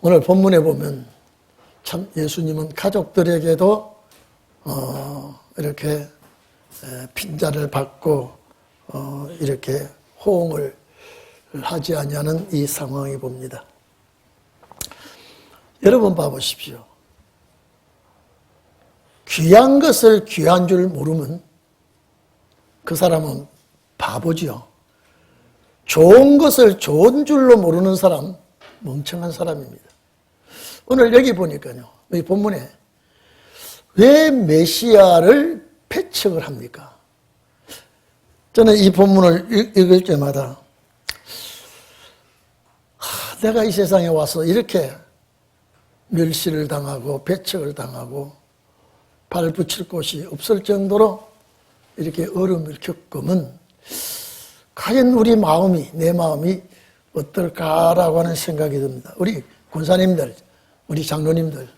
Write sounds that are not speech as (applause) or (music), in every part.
오늘 본문에 보면 참 예수님은 가족들에게도 어, 이렇게 에, 핀자를 받고 어, 이렇게 호응을 하지 않냐는 이 상황이 봅니다. 여러분 봐보십시오. 귀한 것을 귀한 줄 모르면 그 사람은 바보지요. 좋은 것을 좋은 줄로 모르는 사람, 멍청한 사람입니다. 오늘 여기 보니까요, 이 본문에 왜 메시아를 배척을 합니까? 저는 이 본문을 읽- 읽을 때마다 하, 내가 이 세상에 와서 이렇게 멸시를 당하고 배척을 당하고 발 붙일 곳이 없을 정도로 이렇게 어려움을 겪으면 과연 우리 마음이 내 마음이 어떨까라고 하는 생각이 듭니다. 우리 군사님들, 우리 장로님들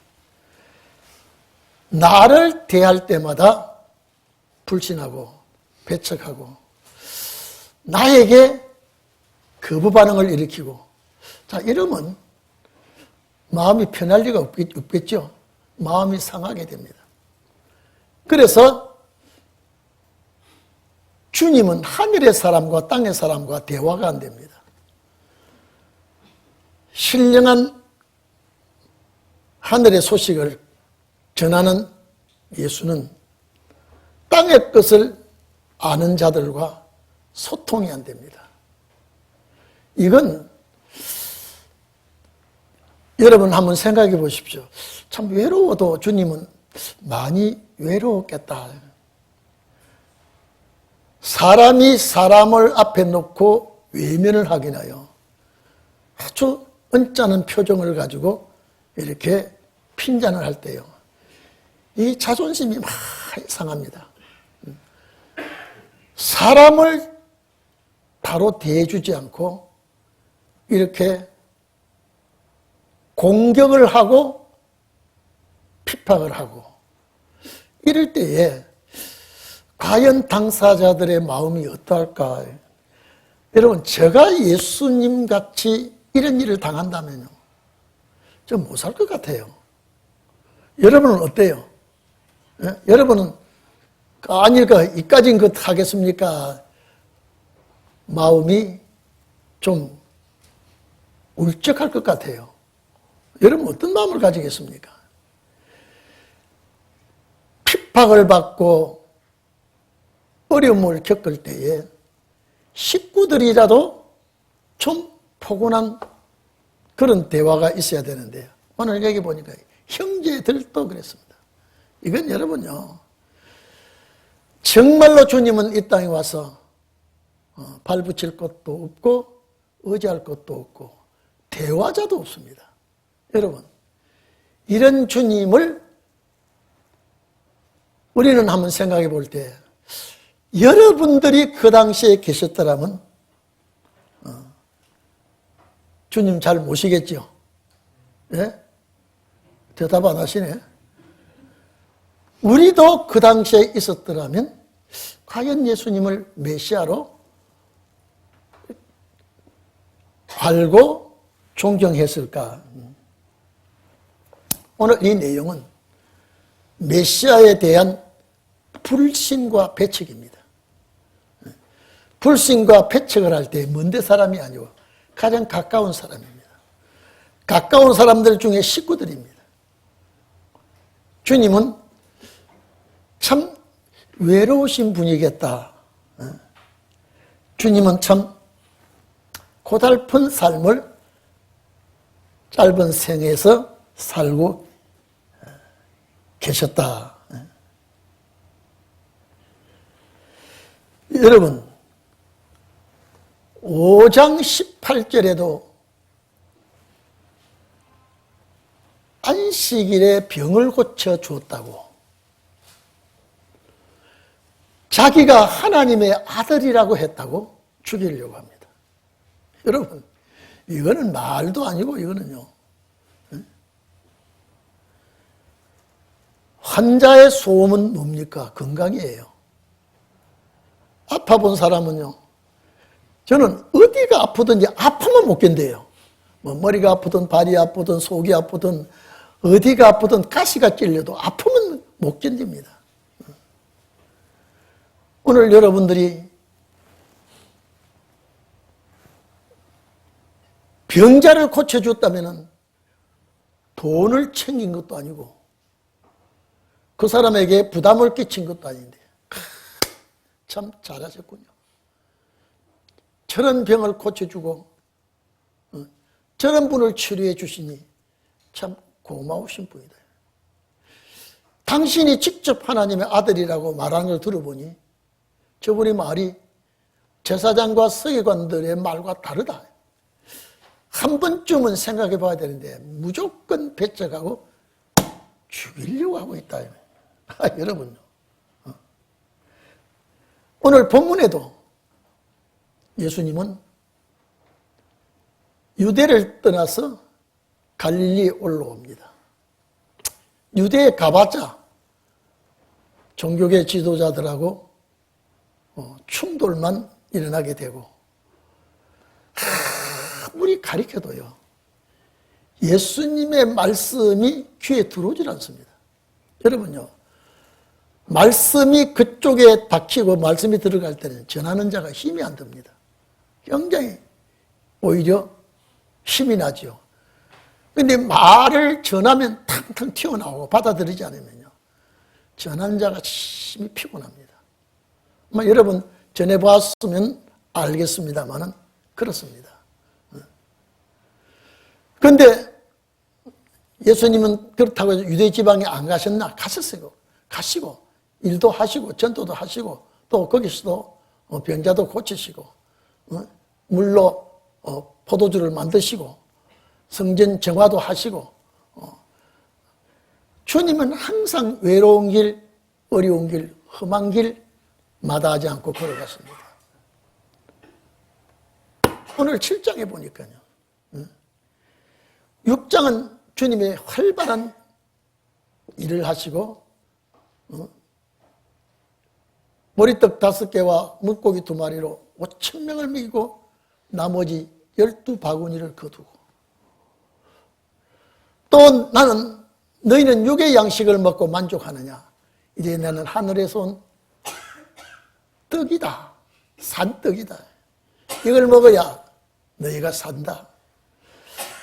나를 대할 때마다 불신하고 배척하고 나에게 거부 반응을 일으키고 자 이러면 마음이 편할 리가 없겠- 없겠죠. 마음이 상하게 됩니다. 그래서 주님은 하늘의 사람과 땅의 사람과 대화가 안 됩니다. 신령한 하늘의 소식을 전하는 예수는 땅의 것을 아는 자들과 소통이 안 됩니다. 이건 여러분 한번 생각해 보십시오. 참 외로워도 주님은 많이 외로웠겠다. 사람이 사람을 앞에 놓고 외면을 하기나요. 아주 언짢은 표정을 가지고 이렇게 핀잔을 할 때요. 이 자존심이 막 상합니다. 사람을 바로 대해주지 않고 이렇게 공격을 하고 핍박을 하고 이럴 때에 과연 당사자들의 마음이 어떨까? 여러분, 제가 예수님 같이 이런 일을 당한다면요. 좀못살 것 같아요. 여러분은 어때요? 예? 여러분은 아닐까, 이까진 것 하겠습니까? 마음이 좀 울적할 것 같아요. 여러분 어떤 마음을 가지겠습니까? 핍박을 받고 어려움을 겪을 때에 식구들이라도 좀 포근한 그런 대화가 있어야 되는데요. 오늘 여기 보니까 형제들도 그랬습니다. 이건 여러분요. 정말로 주님은 이 땅에 와서 어, 발붙일 것도 없고 의지할 것도 없고 대화자도 없습니다. 여러분 이런 주님을 우리는 한번 생각해 볼 때 여러분들이 그 당시에 계셨더라면 어, 주님 잘 모시겠죠? 예? 대답 안 하시네. 우리도 그 당시에 있었더라면 과연 예수님을 메시아로 알고 존경했을까? 오늘 이 내용은 메시아에 대한 불신과 배척입니다. 불신과 배척을 할 때 먼데 사람이 아니고 가장 가까운 사람입니다. 가까운 사람들 중에 식구들입니다. 주님은 참 외로우신 분이겠다. 주님은 참 고달픈 삶을 짧은 생에서 살고 계셨다. 여러분, 5장 18절에도 안식일에 병을 고쳐 주었다고. 자기가 하나님의 아들이라고 했다고 죽이려고 합니다. 여러분, 이거는 말도 아니고 이거는요. 환자의 소음은 뭡니까? 건강이에요. 아파 본 사람은요. 저는 어디가 아프든지 아프면 못 견뎌요. 뭐 머리가 아프든 발이 아프든 속이 아프든 어디가 아프든 가시가 찔려도 아프면 못 견딥니다. 오늘 여러분들이 병자를 고쳐줬다면 돈을 챙긴 것도 아니고 그 사람에게 부담을 끼친 것도 아닌데 참 잘하셨군요. 저런 병을 고쳐주고 어, 저런 분을 치료해 주시니 참 고마우신 분이다. 당신이 직접 하나님의 아들이라고 말하는 걸 들어보니 저분의 말이 제사장과 서기관들의 말과 다르다. 한 번쯤은 생각해 봐야 되는데 무조건 배척하고 죽이려고 하고 있다. 아, (laughs) 여러분요. 어. 오늘 본문에도 예수님은 유대를 떠나서 갈릴리 올라옵니다. 유대에 가봤자 종교계 지도자들하고 어, 충돌만 일어나게 되고 아무리 가리켜도요 예수님의 말씀이 귀에 들어오질 않습니다. 여러분요 말씀이 그쪽에 박히고 말씀이 들어갈 때는 전하는 자가 힘이 안 듭니다. 굉장히 오히려 힘이 나죠. 근데 말을 전하면 탕탕 튀어나오고 받아들이지 않으면요. 전하는 자가 힘이 피곤합니다. 뭐 여러분 전해보았으면 알겠습니다만은 그렇습니다. 그런데 예수님은 그렇다고 유대 지방에 안 가셨나? 가셨어요. 가시고 일도 하시고 전도도 하시고 또 거기서도 어, 병자도 고치시고 어, 물로 어, 포도주를 만드시고 성전 정화도 하시고 주님은 항상 외로운 길, 어려운 길, 험한 길 마다하지 않고 걸어갔습니다. 오늘 7장에 보니까요. 6장은 주님의 활발한 일을 하시고 머리떡 다섯 개와 물고기 두 마리로 5천 명을 먹이고 나머지 열두 바구니를 거두고 또 나는 너희는 육의 양식을 먹고 만족하느냐? 이제 나는 하늘에서 온 떡이다. 산떡이다. 이걸 먹어야 너희가 산다.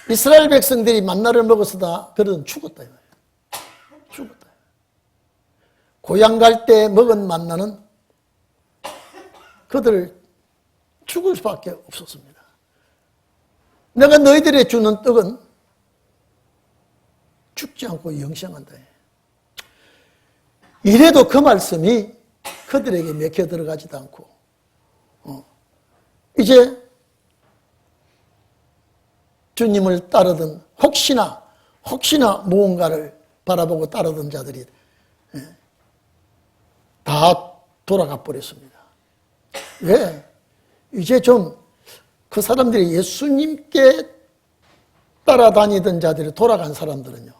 이스라엘 백성들이 만나를 먹었으나 그들은 죽었다 죽었다. 고향 갈 때 먹은 만나는 그들을 죽을 수밖에 없었습니다. 내가 너희들의 주는 떡은 죽지 않고 영생한다. 이래도 그 말씀이 그들에게 맥혀 들어가지도 않고, 어. 이제 주님을 따르던 혹시나, 혹시나 무언가를 바라보고 따르던 자들이 예, 다 돌아가 버렸습니다. 왜? 이제 좀 그 사람들이 예수님께 따라다니던 자들이 돌아간 사람들은요.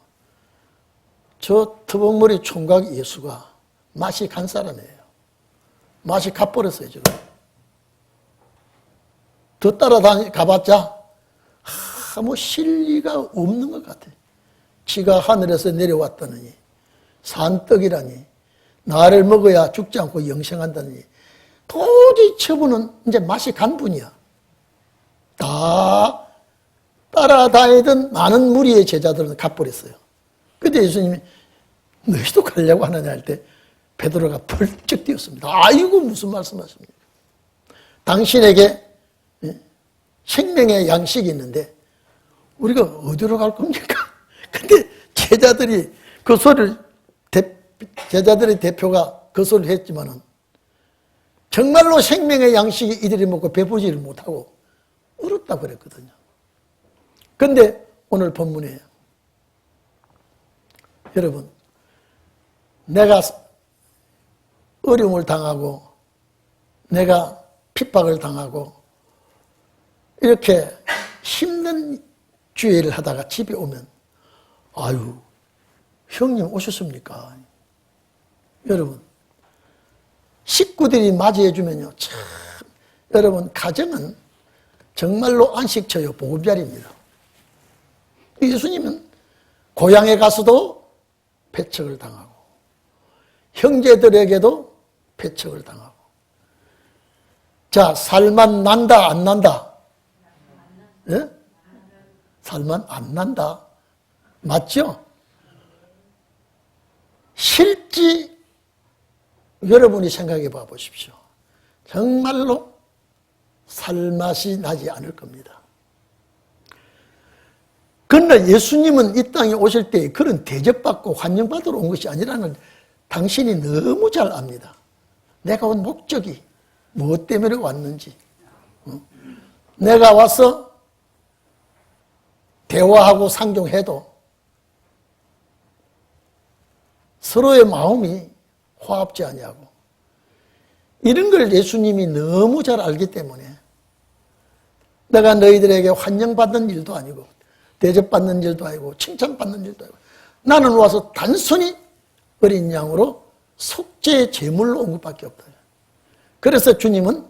저 터벅머리 총각 예수가 맛이 간 사람이에요. 맛이 가버렸어요, 지금. 더 따라다니, 가봤자, 아무 실리가 없는 것 같아. 지가 하늘에서 내려왔다느니, 산떡이라니, 나를 먹어야 죽지 않고 영생한다니, 도저히 저분은 이제 맛이 간 분이야. 다 따라다니던 많은 무리의 제자들은 가버렸어요. 근데 예수님이 너희도 가려고 하느냐 할 때 베드로가 펄쩍 뛰었습니다. 아이고 무슨 말씀하십니까? 당신에게 예, 생명의 양식이 있는데 우리가 어디로 갈 겁니까? (laughs) 근데 제자들이 그 소리를 제자들의 대표가 그 소리를 했지만은 정말로 생명의 양식이 이들이 먹고 배부지를 못하고 울었다 그랬거든요. 근데 오늘 본문에 여러분 내가 어려움을 당하고 내가 핍박을 당하고 이렇게 힘든 주의를 하다가 집에 오면 아유 형님 오셨습니까? 여러분 식구들이 맞이해주면요. 참, 여러분, 가정은 정말로 안식처요, 보금자리입니다. 예수님은 고향에 가서도 배척을 당하고 형제들에게도 배척을 당하고 자 살만 난다 안 난다? 예? 살만 안 난다 맞죠? 실제 여러분이 생각해 봐 보십시오. 정말로 살맛이 나지 않을 겁니다. 그러나 예수님은 이 땅에 오실 때 그런 대접받고 환영받으러 온 것이 아니라는 당신이 너무 잘 압니다. 내가 온 목적이 무엇 때문에 왔는지. 어? 내가 와서 대화하고 상종해도 서로의 마음이 화합지 아니하고 이런 걸 예수님이 너무 잘 알기 때문에 내가 너희들에게 환영받는 일도 아니고 대접받는 일도 아니고 칭찬받는 일도 아니고 나는 와서 단순히 어린 양으로 속죄의 제물로 온 것밖에 없다. 그래서 주님은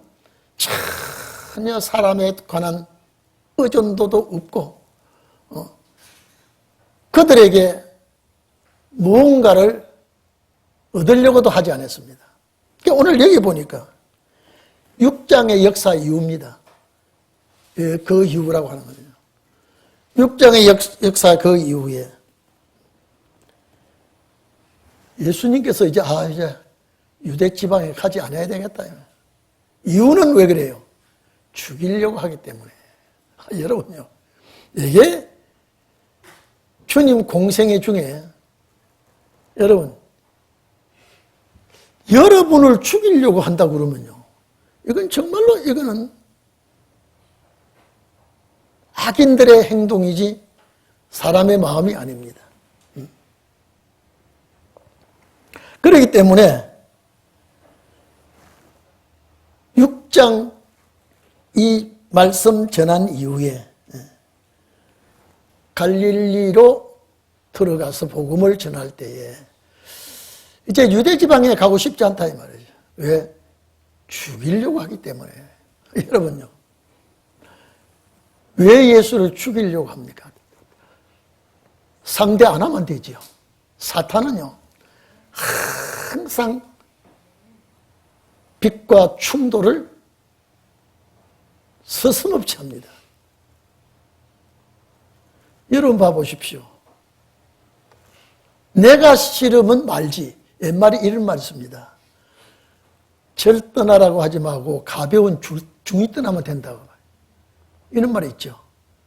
전혀 사람에 관한 의존도도 없고 어, 그들에게 무언가를 얻으려고도 하지 않았습니다. 그러니까 오늘 여기 보니까 6장의 역사 이후입니다. 예, 그 이후라고 하는 거죠. 6장의 역, 역사 그 이후에 예수님께서 이제 아 이제 유대 지방에 가지 않아야 되겠다. 이유는 왜 그래요? 죽이려고 하기 때문에. 아, 여러분요. 이게 주님 공생애 중에 여러분 여러분을 죽이려고 한다 그러면요. 이건 정말로 이거는 악인들의 행동이지 사람의 마음이 아닙니다. 그렇기 때문에 6장 이 말씀 전한 이후에 갈릴리로 들어가서 복음을 전할 때에 이제 유대 지방에 가고 싶지 않다 이 말이죠. 왜? 죽이려고 하기 때문에. (laughs) 여러분요. 왜 예수를 죽이려고 합니까? 상대 안 하면 되지요. 사탄은요. 항상 빛과 충돌을 서슴없이 합니다. 여러분 봐보십시오. 내가 싫으면 말지. 옛말에 이런 말이 있습니다. 절 떠나라고 하지 말고 가벼운 주, 중이 떠나면 된다고. 이런 말이 있죠.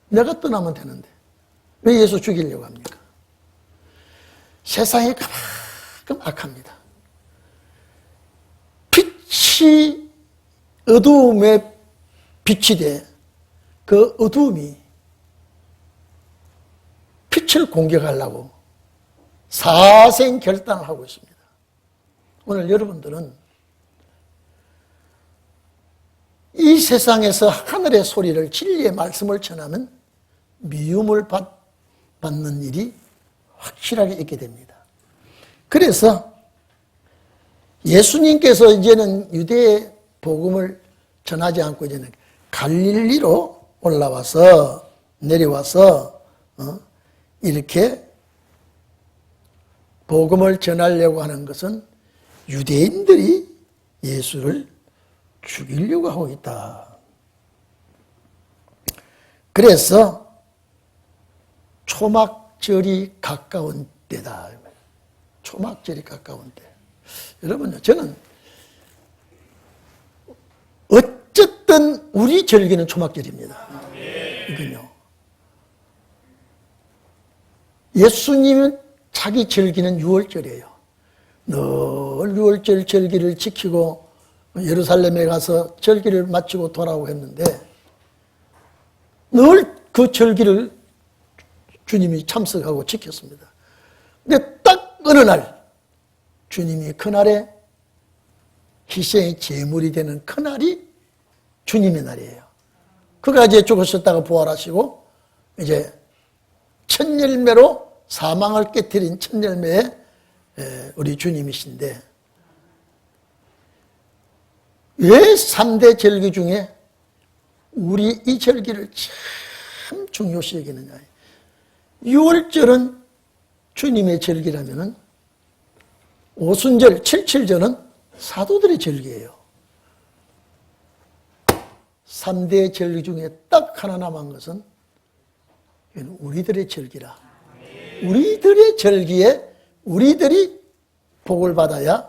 내가 떠나면 되는데. 왜 예수 죽이려고 합니까? 세상이 그만큼 악합니다. 빛이 어두움에 빛이 돼. 그 어두움이 빛을 공격하려고 사생 결단을 하고 있습니다. 오늘 여러분들은 이 세상에서 하늘의 소리를 진리의 말씀을 전하면 미움을 받, 받는 일이 확실하게 있게 됩니다. 그래서 예수님께서 이제는 유대의 복음을 전하지 않고 이제는 갈릴리로 올라와서 내려와서 어, 이렇게 복음을 전하려고 하는 것은 유대인들이 예수를 죽이려고 하고 있다. 그래서 초막절이 가까운 때다. 초막절이 가까운 때. 여러분, 저는 어쨌든 우리 절기는 초막절입니다. 이건요. 예수님은 자기 절기는 6월절이에요. 늘 6월절 절기를 지키고 예루살렘에 가서 절기를 마치고 돌아오고 했는데 늘 그 절기를 주님이 참석하고 지켰습니다. 근데 딱 어느 날 주님이 그날에 희생의 제물이 되는 그날이 주님의 날이에요. 그가 이제 죽으셨다가 부활하시고 이제 첫 열매로 사망을 깨뜨린 첫 열매의 우리 주님이신데 왜 3대 절기 중에 우리 이 절기를 참 중요시 여기느냐. 6월절은 주님의 절기라면은 오순절, 칠칠절은 사도들의 절기예요. 3대 절기 중에 딱 하나 남은 것은 우리들의 절기라. 우리들의 절기에 우리들이 복을 받아야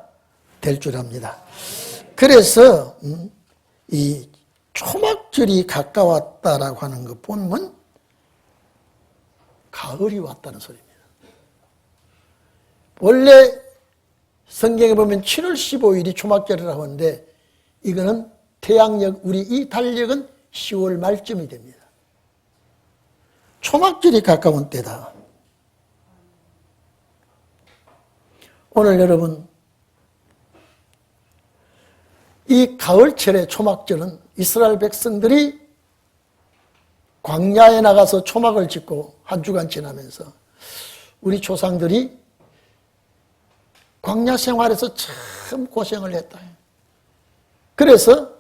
될 줄 압니다. 그래서 음, 이 초막절이 가까웠다라고 하는 것 보면 가을이 왔다는 소리입니다. 원래 성경에 보면 7월 15일이 초막절이라고 하는데 이거는 태양력, 우리 이 달력은 10월 말쯤이 됩니다. 초막절이 가까운 때다. 오늘 여러분, 이 가을철의 초막절은 이스라엘 백성들이 광야에 나가서 초막을 짓고 한 주간 지나면서 우리 조상들이 광야 생활에서 참 고생을 했다. 그래서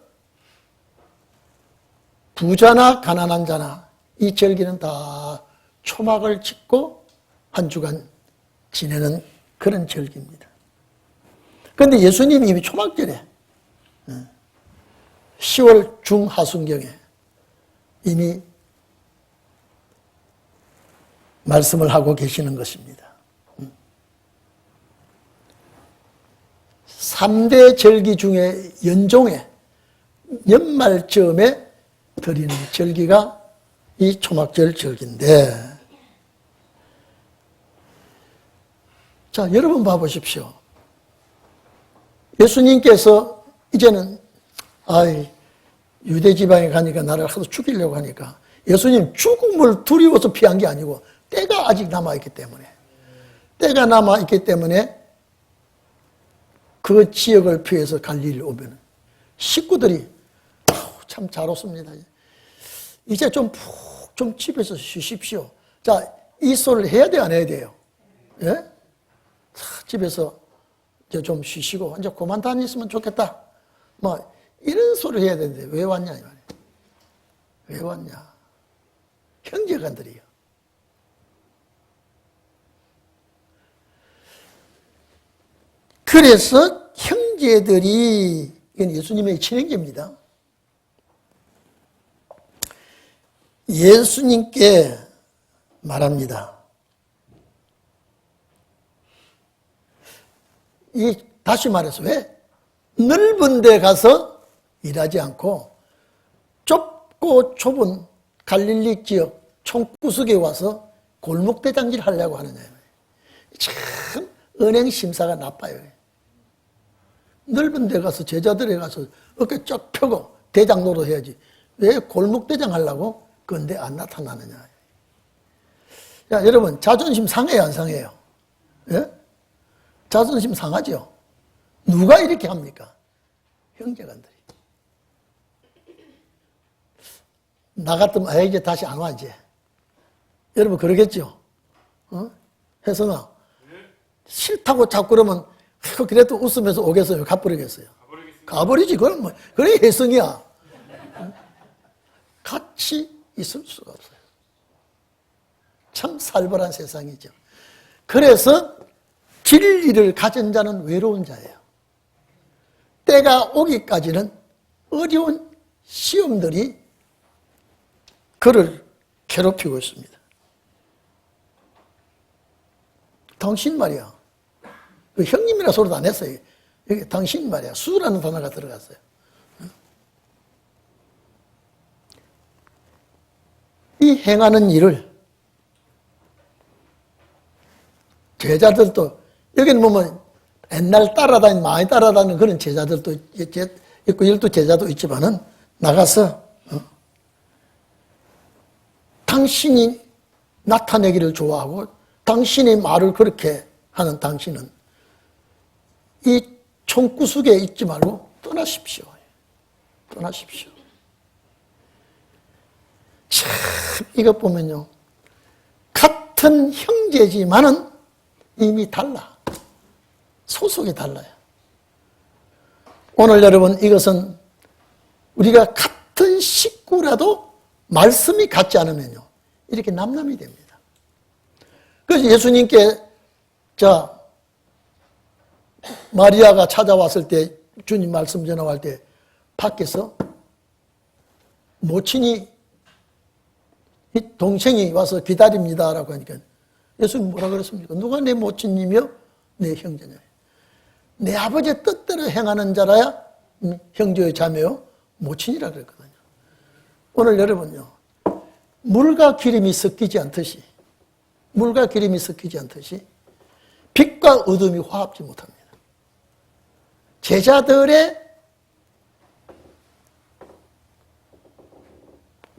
부자나 가난한 자나 이 절기는 다 초막을 짓고 한 주간 지내는 그런 절기입니다. 그런데 예수님이 이미 초막절에 10월 중하순경에 이미 말씀을 하고 계시는 것입니다. 3대 절기 중에 연종에 연말쯤에 드리는 절기가 이 초막절 절기인데 자 여러분 봐보십시오. 예수님께서 이제는 아이 유대 지방에 가니까 나를 하도 죽이려고 하니까 예수님 죽음을 두려워서 피한 게 아니고 때가 아직 남아 있기 때문에 때가 남아 있기 때문에 그 지역을 피해서 갈릴리 오면 식구들이 참 잘 웃습니다. 이제 좀푹좀 집에서 쉬십시오. 자, 이 소리를 해야 돼, 안 해야 돼요? 예? 자, 집에서 이제 좀 쉬시고, 이제 그만 다녔으면 좋겠다. 뭐, 이런 소리를 해야 되는데, 왜 왔냐, 이 말이에요. 왜 왔냐. 형제간들이요. 그래서 형제들이, 이건 예수님의 친형제입니다. 예수님께 말합니다. 이 다시 말해서 왜 넓은 데 가서 일하지 않고 좁고 좁은 갈릴리 지역 총구석에 와서 골목대장질 하려고 하느냐. 참 은행 심사가 나빠요. 넓은 데 가서 제자들에 가서 어깨 쫙 펴고 대장 노릇 해야지. 왜 골목대장 하려고? 그런데 안 나타나느냐. 야, 여러분, 자존심 상해요, 안 상해요? 예? 자존심 상하죠? 누가 이렇게 합니까? 형제간들이. 나 같으면, 아, 이제 다시 안 와, 이제. 여러분, 그러겠죠? 어? 혜성아. 싫다고 자꾸 그러면, 그래도 웃으면서 오겠어요? 가버리겠어요? 가버리지. 그럼 뭐, 그래, 혜성이야. 같이 있을 수가 없어요. 참 살벌한 세상이죠. 그래서 진리를 가진 자는 외로운 자예요. 때가 오기까지는 어려운 시험들이 그를 괴롭히고 있습니다. 당신 말이야. 그 형님이라 소리도 안 했어요. 여기 당신 말이야. 수라는 단어가 들어갔어요. 이 행하는 일을 제자들도 여기는 보면 옛날 따라다니는 많이 따라다니는 그런 제자들도 있고 열두 제자도 있지만은 나가서 어? 당신이 나타내기를 좋아하고 당신의 말을 그렇게 하는 당신은 이 총구석에 있지 말고 떠나십시오. 떠나십시오. 참 이것 보면요. 같은 형제지만은 이미 달라. 소속이 달라요. 오늘 여러분 이것은 우리가 같은 식구라도 말씀이 같지 않으면요. 이렇게 남남이 됩니다. 그래서 예수님께 자 마리아가 찾아왔을 때 주님 말씀 전할 때 밖에서 모친이 이 동생이 와서 기다립니다라고 하니까 예수님 뭐라 그랬습니까? 누가 내 모친이며 내 형제냐? 내 아버지의 뜻대로 행하는 자라야 음, 형제의 자매요 모친이라 그랬거든요. 오늘 여러분요 물과 기름이 섞이지 않듯이 물과 기름이 섞이지 않듯이 빛과 어둠이 화합지 못합니다. 제자들의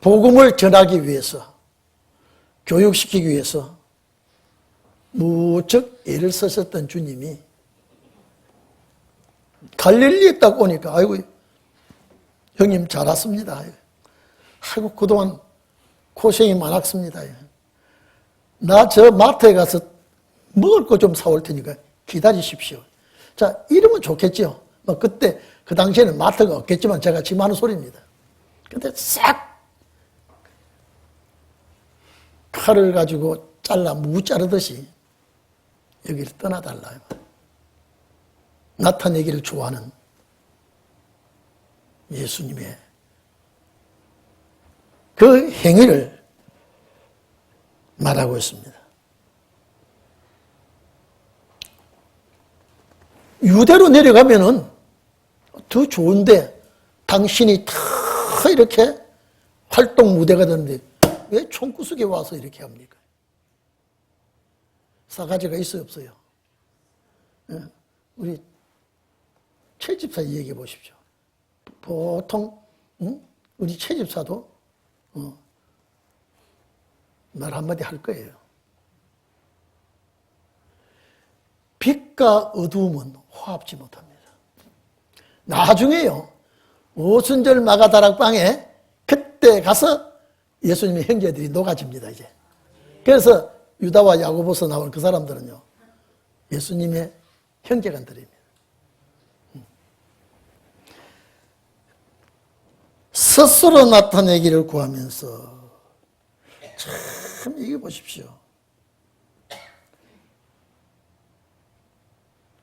복음을 전하기 위해서 교육시키기 위해서 무척 애를 쓰셨던 주님이 갈릴리에 딱 오니까 아이고 형님 잘 왔습니다. 아이고 그동안 고생이 많았습니다. 나 저 마트에 가서 먹을 거 좀 사올 테니까 기다리십시오. 자, 이러면 좋겠죠. 뭐 그때 그 당시에는 마트가 없겠지만 제가 지금 하는 소리입니다. 근데 싹 칼을 가지고 잘라 무 자르듯이 여기를 떠나달라요. 나타내기를 좋아하는 예수님의 그 행위를 말하고 있습니다. 유대로 내려가면은 더 좋은데 당신이 다 이렇게 활동 무대가 되는데 왜 총구석에 와서 이렇게 합니까? 싸가지가 있어요, 없어요? 예, 우리 최 집사 얘기해 보십시오. 보통 응? 우리 최 집사도 어, 말 한마디 할 거예요. 빛과 어두움은 화합지 못합니다. 나중에요. 오순절 마가다락방에 그때 가서 예수님의 형제들이 녹아집니다, 이제. 그래서 유다와 야고보서 나온 그 사람들은요. 예수님의 형제간들입니다. 스스로 나타내기를 구하면서 참 이게 보십시오.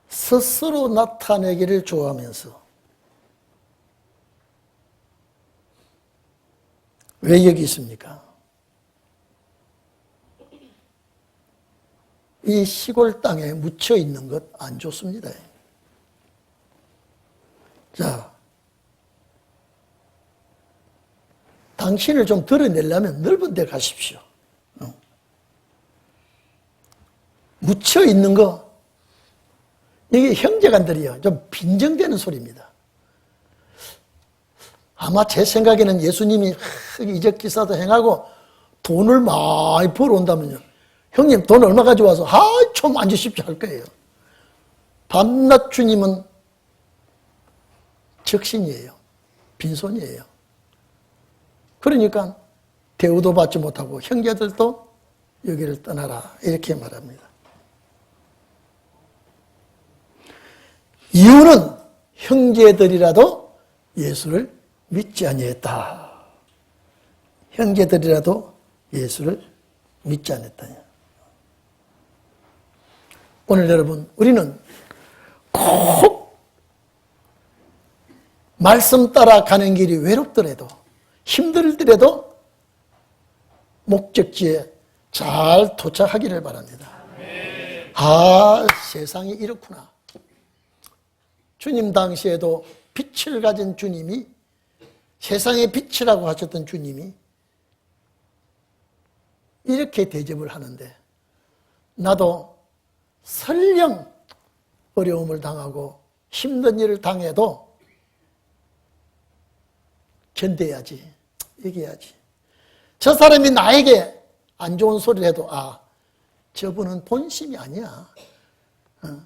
스스로 나타내기를 좋아하면서 왜 여기 있습니까? 이 시골 땅에 묻혀 있는 것 안 좋습니다. 자, 당신을 좀 드러내려면 넓은 데 가십시오. 어. 묻혀 있는 거, 이게 형제간들이요. 좀 빈정되는 소리입니다. 아마 제 생각에는 예수님이 이적 기사도 행하고 돈을 많이 벌어온다면요. 형님 돈 얼마 가져와서 아이 좀 앉으십시오 할 거예요. 밤낮 주님은 적신이에요. 빈손이에요. 그러니까 대우도 받지 못하고 형제들도 여기를 떠나라 이렇게 말합니다. 이유는 형제들이라도 예수를 믿지 아니했다. 형제들이라도 예수를 믿지 않았다. 오늘 여러분 우리는 꼭 말씀 따라 가는 길이 외롭더라도 힘들더라도 목적지에 잘 도착하기를 바랍니다. 아 세상이 이렇구나. 주님 당시에도 빛을 가진 주님이 세상의 빛이라고 하셨던 주님이 이렇게 대접을 하는데 나도 설령 어려움을 당하고 힘든 일을 당해도 견뎌야지, 이겨야지. 저 사람이 나에게 안 좋은 소리를 해도, 아, 저분은 본심이 아니야. 어.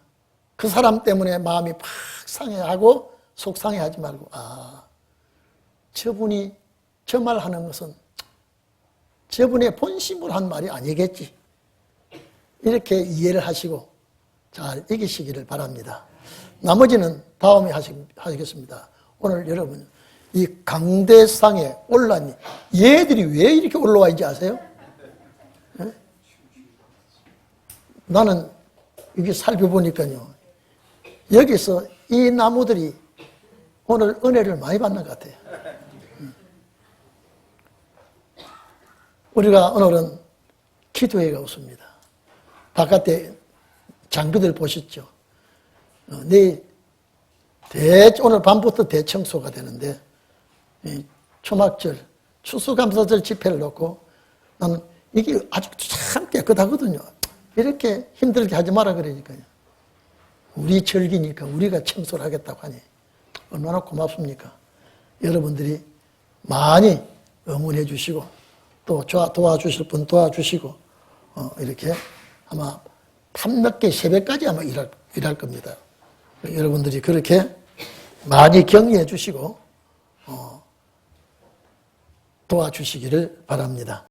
그 사람 때문에 마음이 팍 상해하고 속상해하지 말고, 아, 저분이 저 말 하는 것은 저분의 본심으로 한 말이 아니겠지. 이렇게 이해를 하시고 잘 이기시기를 바랍니다. 나머지는 다음에 하시겠습니다. 오늘 여러분, 이 강대상에 올라니 얘들이 왜 이렇게 올라와 있는지 아세요? 네? 나는 이게 살펴보니까요. 여기서 이 나무들이 오늘 은혜를 많이 받는 것 같아요. 음. 우리가 오늘은 기도회가 없습니다. 바깥에 장교들 보셨죠? 어, 내일 대, 오늘 밤부터 대청소가 되는데, 이 초막절, 추수감사절 집회를 놓고 나는 이게 아직도 참 깨끗하거든요. 이렇게 힘들게 하지 마라 그러니까요. 우리 절기니까 우리가 청소를 하겠다고 하니 얼마나 고맙습니까? 여러분들이 많이 응원해 주시고 또 도와- 도와주실 분 도와주시고 어, 이렇게 아마 밤늦게 새벽까지 아마 일할, 일할 겁니다. 여러분들이 그렇게 많이 격려해 주시고 어, 도와주시기를 바랍니다.